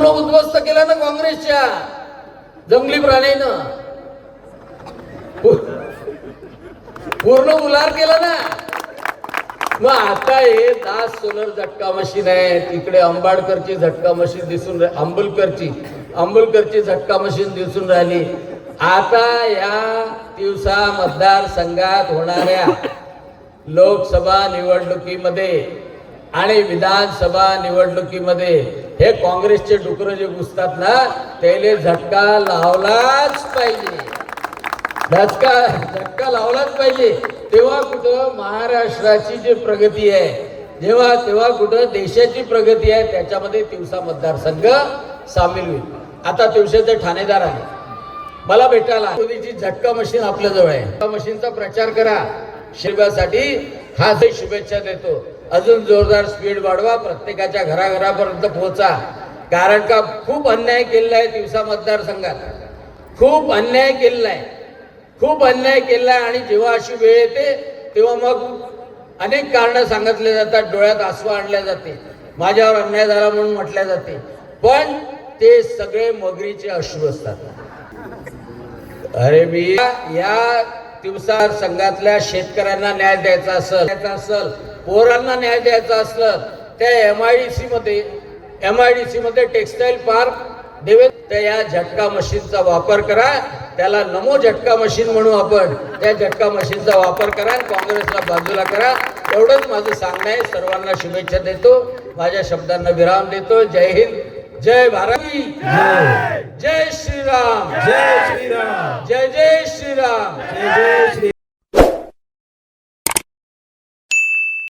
पूर्ण उद्ध्वस्त केला ना काँग्रेसच्या. जंगली प्राण्यानं पूर्ण उलार केला ना. मग आता हे दास सोलर झटका मशीन आहे. तिकडे अंबाडकरची झटका मशीन दिसून अंबुलकरची अंबुलकरची झटका मशीन दिसून राहिली. आता या दिवसा मतदारसंघात होणाऱ्या लोकसभा निवडणुकीमध्ये आणि विधानसभा निवडणुकीमध्ये हे काँग्रेसचे डुकर जे घुसतात ना त्याला झटका लावलाच पाहिजे. झटका झटका लावलाच पाहिजे. तेव्हा कुठं महाराष्ट्राची जी प्रगती आहे जेव्हा तेव्हा कुठं देशाची प्रगती आहे त्याच्यामध्ये तिवसा मतदारसंघ सामील होईल. आता तिवसेचे ठाणेदार आहे मला भेटायला झटका मशीन आपल्याजवळ आहे. त्या मशीनचा प्रचार करा. शिरव्यासाठी हा जे शुभेच्छा देतो. अजून जोरदार स्पीड वाढवा प्रत्येकाच्या घराघरापर्यंत पोहोचा. कारण का खूप अन्याय केलेला आहे दिवसा मतदारसंघात. खूप अन्याय केलेला आहे. खूप अन्याय केला आणि जेव्हा अशी वेळ येते तेव्हा मग अनेक कारणं सांगितले जातात. डोळ्यात आसवा आणल्या जाते. माझ्यावर अन्याय झाला म्हणून म्हटल्या जाते. पण ते सगळे मगरीचे अश्रू असतात. अरे मी या दिवसा संघातल्या शेतकऱ्यांना न्याय द्यायचा असेल द्यायचा असेल पोरांना न्याय द्यायचा असलं त्या एम आय डी सी मध्ये एम आय डी सी मध्ये टेक्सटाईल पार्क देवे तर या झटका मशीनचा वापर करा. त्याला नमो झटका मशीन म्हणू आपण. त्या झटका मशीनचा वापर करा आणि काँग्रेसला बाजूला करा. एवढंच माझं सांगणं आहे. सर्वांना शुभेच्छा देतो. माझ्या शब्दांना विराम देतो. जय हिंद. जय भारत. जय श्रीराम. जय श्रीराम. जय जय श्रीराम जय जय श्री